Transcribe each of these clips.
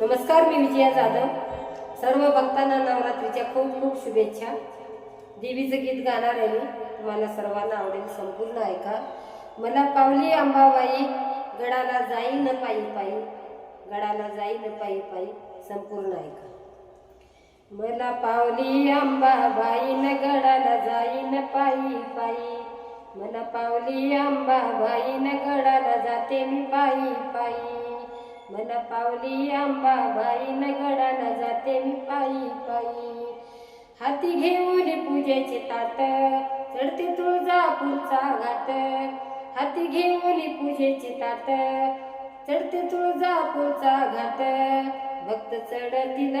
नमस्कार मी विजया जाधव. सर्व भक्तांना नवरात्रीच्या खूप खूप शुभेच्छा. देवीचं गीत गाणार आहे मी तुम्हाला सर्वांना आवडेल संपूर्ण ऐका. मला पावली अंबाबाई गडाला जाई न पायी पायी गडाला जाई न पायी पायी संपूर्ण ऐका. मला पावली अंबाबाईन गडाला जाई न पायी पायी मला पावली अंबाबाईन गडाला जाते मी पायी पायी. मला पावली न गडाला जाते मी पायी पायी. हाती घेऊन पूजेचे ताट चढते तुळजापूरचा घाट. हाती घेऊन पूजेचे ताट चढते तुळजापूरचा घाट. भक्त चढतील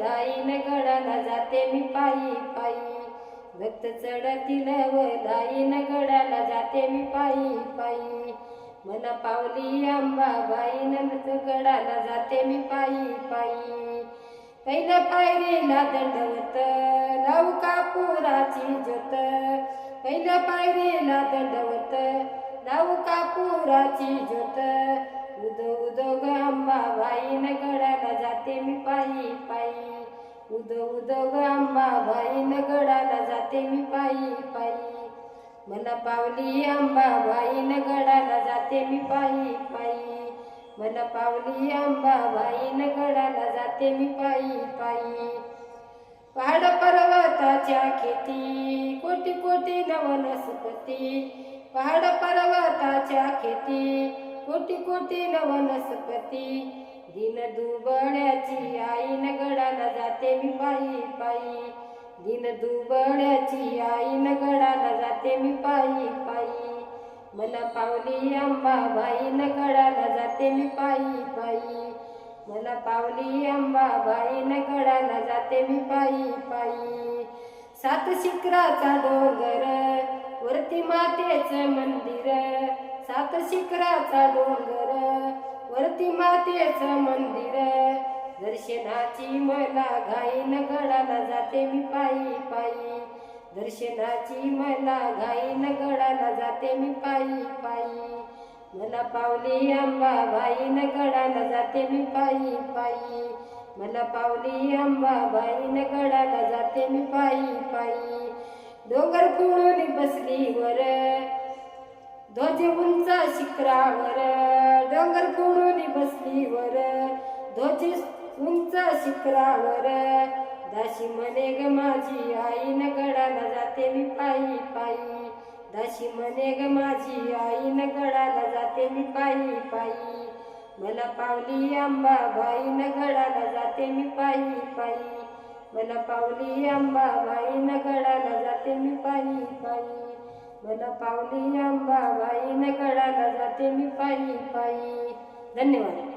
दाईन गडाला जाते मी पायी पायी. भक्त चढतील दाईन गडाला जाते मी पायी पायी. मला पावली अंबाबाईन गडाला जाते मी पायी पायी. पहिल्या पायरीला दंडवत लावू कापुराची ज्योत पहिल्या पायरीला दंडवत लावू कापुराची ज्योत उदो उदो ग अंबाबाईन गडाला जाते मी पायी पायी. उदो उदो ग अंबाबाईन गडाला जाते मी पायी पायी. मला पावली अंबाबाईन नगड जाते मी पायी पायी. मला पावली अंबाबाईन गडाला जाते मी पायी पायी. पहाड पर्वताच्या खेती कोटी कोटी नवनस्पती पहाड पर्वताच्या खेती कोटी कोटी नवनस्पती दिन दुबळ्याची आईन गडाला जाते मी पायी पायी. दिन दुबळ्याची आई नगडाला जाते मी पायी पायी. मला पावली अंबाबाईन गडाला जाते मी पायी पायी. मला पावली अंबाबाईन गडाला जाते मी पायी पायी. सात शिखराचा डोंगर वरती मातेचं मंदिर. सात शिखराचा डोंगर वरती मातेचं मंदिर. दर्शनाची मला घाई न गडाला जाते मी पायी पायी. दर्शनाची मला घाईन गडाला जाते मी पायी पायी. मला पावली अंबाबाईन गडाला जाते मी पायी पायी. मला पावली अंबाबाईन गडाला जाते मी पायी पायी. डोंगर कुळून बसली वर ध्वज उंच शिखरावर. डोंगर कुळून बसली वर ध्वज उंच शिखरावर. दाशी म्हणे ग माझी आई नगर जाते मी पायी पायी. दाशी म्हणे ग माझी आई न गडाला जाते मी पायी पायी. मला पावली अंबाबाईन गडाला जाते मी पायी पायी. मला पावली अंबाबाईन गडाला जाते मी पायी पायी. मला पावली अंबाबाईन गडाला जाते मी पायी पायी. धन्यवाद.